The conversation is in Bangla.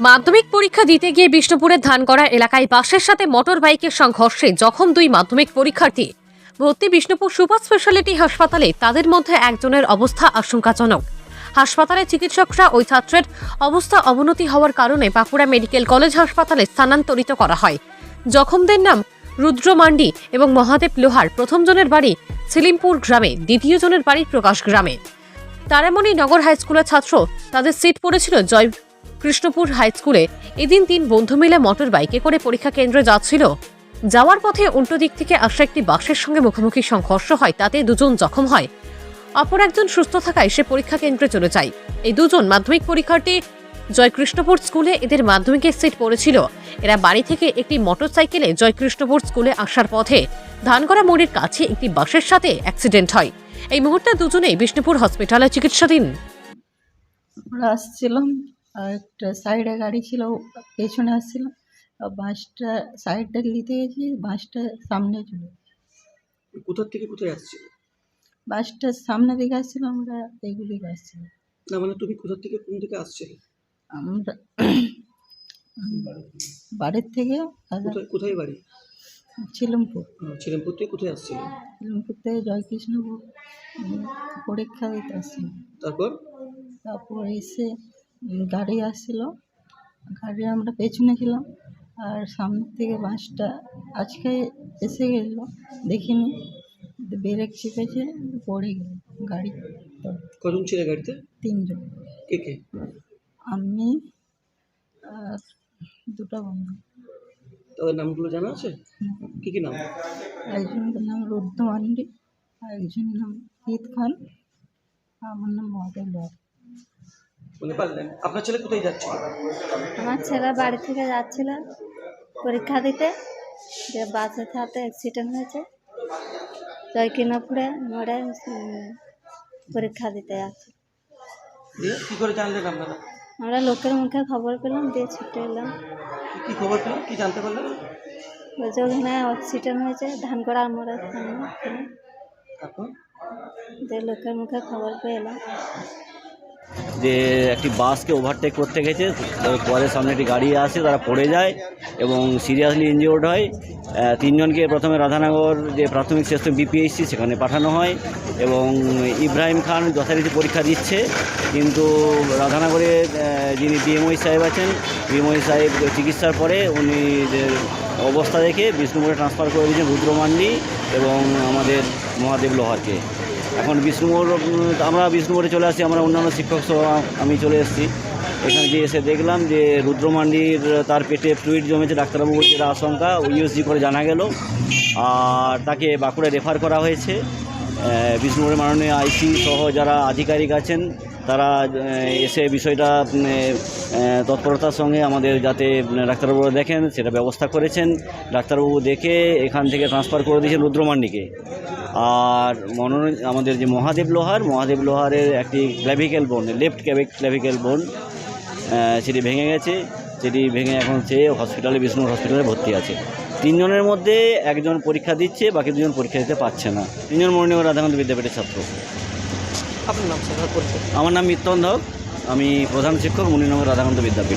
মাধ্যমিক পরীক্ষা দিতে গিয়ে বিষ্ণুপুরের ধানগড়া এলাকায় বাসের সাথে মোটর বাইকের সংঘর্ষে জখম দুই মাধ্যমিক পরীক্ষার্থী। ভর্তি বিষ্ণুপুর সুপার স্পেশালিটি হাসপাতালে তাদের মধ্যে একজনের অবস্থা আশঙ্কাজনক। হাসপাতালে চিকিৎসকরা ওই ছাত্রের অবস্থা অবনতি হওয়ার কারণে বাঁকুড়া মেডিকেল কলেজ হাসপাতালে স্থানান্তরিত করা হয়। জখমদের নাম রুদ্র মান্ডি এবং মহাদেব লোহার প্রথম জনের বাড়ি সিলিমপুর গ্রামে দ্বিতীয় জনের বাড়ি প্রকাশ গ্রামে। তারামণি নগর হাইস্কুলের ছাত্র তাদের সিট পড়েছিল জয় কৃষ্ণপুর হাই স্কুলে এদিন তিন বন্ধু মিলে মোটর বাইকে করে পরীক্ষা কেন্দ্রে যাচ্ছিল। যাওয়ার পথে উল্টো দিক থেকে আসা একটি বাসের সঙ্গে মুখোমুখি সংঘর্ষ হয়, তাতে দুজন জখম হয়। অপর একজন সুস্থ থাকায় সে পরীক্ষা কেন্দ্রে চলে যায়। এই দুজন মাধ্যমিক পরীক্ষার্থী জয়কৃষ্ণপুর স্কুলে এদের মাধ্যমিকের সিট পড়েছিল। এরা বাড়ি থেকে একটি মোটর মোটরসাইকেলে জয়কৃষ্ণপুর স্কুলে আসার পথে ধানগড়া মোড়ের কাছে একটি বাসের সাথে অ্যাক্সিডেন্ট হয়। এই মুহূর্তে দুজনেই বিষ্ণুপুর হসপিটালে চিকিৎসাধীন। আসছিলাম। একটা সাইডে গাড়ি ছিল পেছনে আসছিলাম আর বাসটা সাইডটা নিতে গেছি বাসটা সামনে চলে গেছে। কোথা থেকে কোথায় আসছিল? বাসটা সামনে দিকে আসছিল আমরা এগুলি আসছিলাম না মানে তুমি কোথা থেকে কোন দিকে আসছিলে? আমরা বাড়ির থেকে কোথায় বাড়ি? ছিলমপুর। ছিলেমপুর থেকে কোথায় আসছিলে? ছিলমপুর থেকে জয়কৃষ্ণপুর পরীক্ষা দিতে আসছিলাম তারপর? তারপর এসে গাড়ি আসছিল। গাড়ি আমরা পেছনে ছিলাম আর সামনে থেকে বাসটা আজকে এসে গেল দেখিনি। ব্রেক চেপেছে পড়ে গেল গাড়ি কজন ছিল গাড়িতে? তিনজন। কে কে? আমি আর দুটো বন্ধু। তাদের নামগুলো জানা আছে? কি কি নাম? একজনের নাম রুদ্র মান্ডি আর একজনের নাম ঈদ খান। আমার নাম মহাদেব পারলেন। আপনার ছেলে কোথায় যাচ্ছিল আমার ছেলে বাড়ি থেকে যাচ্ছিল পরীক্ষা দিতে যে বাসের সাথে অ্যাক্সিডেন্ট হয়েছে। জয়কিনাপুরে মোড়ে পরীক্ষা দিতে যাচ্ছে। দিয়ে কি করে জানলেন আপনারা? আমরা লোকের মুখে খবর পেলাম দিয়ে ছুটে এলাম। কি- খবর পেলেন কি জানতে পারলেন? বলছে ওখানে অ্যাক্সিডেন্ট হয়েছে ধানকড়া মোড়ের সামনে তারপর? দিয়ে লোকের মুখে খবর পেয়ে এলাম। যে একটি বাসকে ওভারটেক করতে গেছে পরে সামনে একটি গাড়ি আসে, তারা পড়ে যায় এবং সিরিয়াসলি ইনজিওর্ড হয়। তিনজনকে প্রথমে রাধানগর যে প্রাথমিক স্বাস্থ্য বিপিএইচসি সেখানে পাঠানো হয় এবং ইব্রাহিম খান যথারীতি পরীক্ষা দিচ্ছে। কিন্তু রাধানগরে যিনি বিএমওই সাহেব আছেন বিএমওই সাহেব চিকিৎসার পরে উনি যে অবস্থা দেখে বিষ্ণুপুরে ট্রান্সফার করে দিয়েছেন রুদ্র মান্ডি এবং আমাদের মহাদেব লোহারকে। এখন বিষ্ণুপুর আমরা বিষ্ণুপুরে চলে আসছি আমরা অন্যান্য শিক্ষক সহ আমি চলে এসেছি। এখানে যে এসে দেখলাম যে রুদ্রমান্ডির তার পেটে ফ্লুইড জমেছে ডাক্তারবাবু বলছে এটা আশঙ্কা ইউএসজি করে জানা গেল। আর তাকে বাঁকুড়া রেফার করা হয়েছে। বিষ্ণুপুরের মাননীয় আইসি সহ যারা আধিকারিক আছেন তারা এসে বিষয়টা তৎপরতার সঙ্গে আমাদের যাতে উম, ডাক্তারবাবুরা দেখেন সেটা ব্যবস্থা করেছেন। ডাক্তারবাবু দেখে এখান থেকে ট্রান্সফার করে দিয়েছেন রুদ্রমান্ডিকে। আর মনোরঞ্জন আমাদের যে মহাদেব লোহার মহাদেব লোহারের একটি ক্ল্যাভিক্যাল বোন লেফট ক্ল্যাভিক্যাল বোন সেটি ভেঙে গেছে। সেটি ভেঙে এখন সে হসপিটালে বিষ্ণুপুর হসপিটালে ভর্তি আছে। তিনজনের মধ্যে একজন পরীক্ষা দিচ্ছে বাকি দুজন পরীক্ষা দিতে পারছে না। তিনজন মরণীয় রাধাকান্ত বিদ্যাপীঠের ছাত্র। আপনার নাম আমার নাম মিত্তন ধক আমি প্রধান শিক্ষক মুনিনগর রাধাকান্ত বিদ্যাপীঠ।